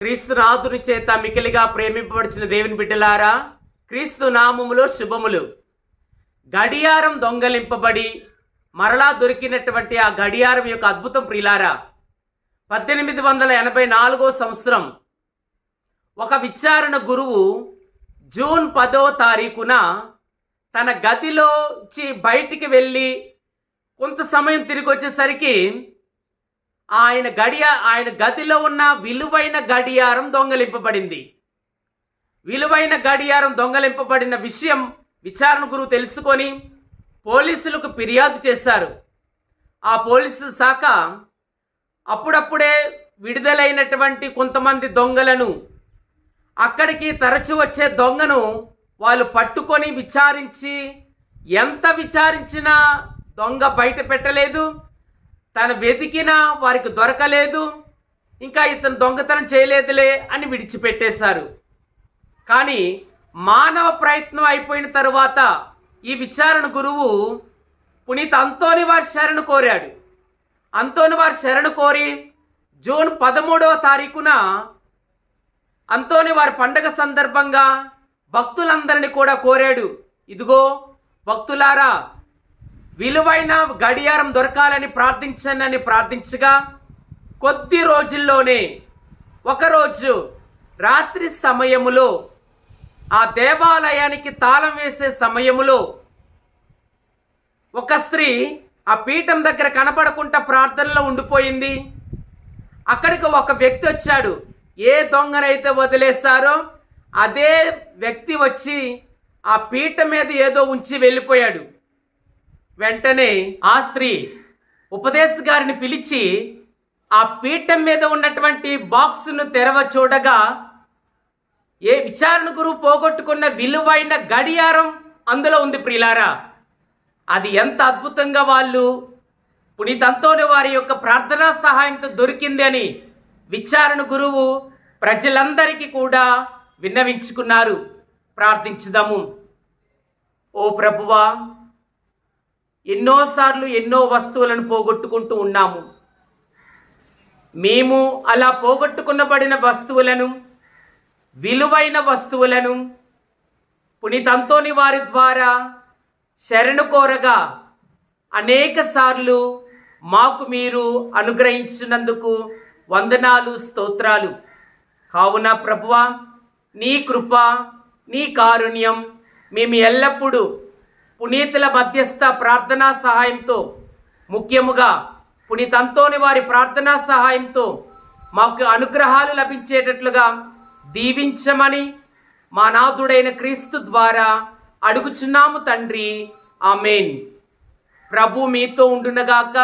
క్రీస్తు నాథుని చేత మికిలిగా ప్రేమింపబడిచిన దేవుని బిడ్డలారా క్రీస్తు నామములో శుభములు. గడియారం దొంగలింపబడి మరలా దొరికినటువంటి ఆ గడియారం యొక్క అద్భుతం ప్రియులారా పద్దెనిమిది వందల ఎనభై నాలుగో సంవత్సరం ఒక విచారణ గురువు జూన్ పదో తారీఖున తన గదిలోంచి బయటికి వెళ్ళి కొంత సమయం తిరిగి వచ్చేసరికి ఆయన గడియ ఆయన గదిలో ఉన్న విలువైన గడియారం దొంగలింపబడింది. విలువైన గడియారం దొంగలింపబడిన విషయం విచారణ గురువు తెలుసుకొని పోలీసులకు ఫిర్యాదు చేశారు. ఆ పోలీసు శాఖ అప్పుడప్పుడే విడుదలైనటువంటి కొంతమంది దొంగలను అక్కడికి తరచు వచ్చే దొంగను వాళ్ళు పట్టుకొని విచారించి ఎంత విచారించినా దొంగ బయట పెట్టలేదు. తను వెతికినా వారికి దొరకలేదు ఇంకా ఇతను దొంగతనం చేయలేదులే అని విడిచిపెట్టేశారు. కానీ మానవ ప్రయత్నం అయిపోయిన తరువాత ఈ విచారణ గురువు పునీత్ అంతోని వారి శరణు కోరాడు. అంతోని వారి శరణు కోరి జూన్ పదమూడవ తారీఖున అంతోని వారి పండగ సందర్భంగా భక్తులందరినీ కూడా కోరాడు. ఇదిగో భక్తులారా విలువైన గడియారం దొరకాలని ప్రార్థించనని ప్రార్థించగా కొద్ది రోజుల్లోనే ఒకరోజు రాత్రి సమయములో ఆ దేవాలయానికి తాళం వేసే సమయములో ఒక స్త్రీ ఆ పీఠం దగ్గర కనపడకుండా ప్రార్థనలో ఉండిపోయింది. అక్కడికి ఒక వ్యక్తి వచ్చాడు. ఏ దొంగనైతే వదిలేశారో అదే వ్యక్తి వచ్చి ఆ పీఠం మీద ఏదో ఉంచి వెళ్ళిపోయాడు. వెంటనే ఆ స్త్రీ ఉపదేశ గారిని పిలిచి ఆ పీఠం మీద ఉన్నటువంటి బాక్సును తెరవ చూడగా ఏ విచారణ గురువు పోగొట్టుకున్న విలువైన గడియారం అందులో ఉంది ప్రియులారా అది ఎంత అద్భుతంగా వాళ్ళు పునీతంతోని వారి యొక్క ప్రార్థనా సహాయంతో దొరికింది అని విచారణ గురువు ప్రజలందరికీ కూడా విన్నవించుకున్నారు. ప్రార్థించుదాము. ఓ ప్రభువా ఎన్నోసార్లు ఎన్నో వస్తువులను పోగొట్టుకుంటూ ఉన్నాము. మేము అలా పోగొట్టుకున్నబడిన వస్తువులను విలువైన వస్తువులను పునీతంతోని వారి ద్వారా శరణు కోరగా అనేక సార్లు మాకు మీరు అనుగ్రహించినందుకు వందనాలు స్తోత్రాలు. కావున ప్రభువా నీ కృప నీ కారుణ్యం మేము ఎల్లప్పుడూ పునీతుల మధ్యస్థ ప్రార్థనా సహాయంతో ముఖ్యముగా పునీతంతోని వారి ప్రార్థనా సహాయంతో మాకు అనుగ్రహాలు లభించేటట్లుగా దీవించమని మా నాథుడైన క్రీస్తు ద్వారా అడుగుచున్నాము తండ్రి. ఆమెన్. ప్రభు మీతో ఉండునగాక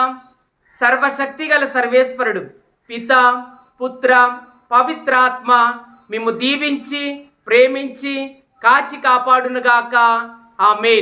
సర్వశక్తి గల సర్వేశ్వరుడు పిత పుత్ర పవిత్రాత్మ మేము దీవించి ప్రేమించి కాచి కాపాడునుగాక. ఆమె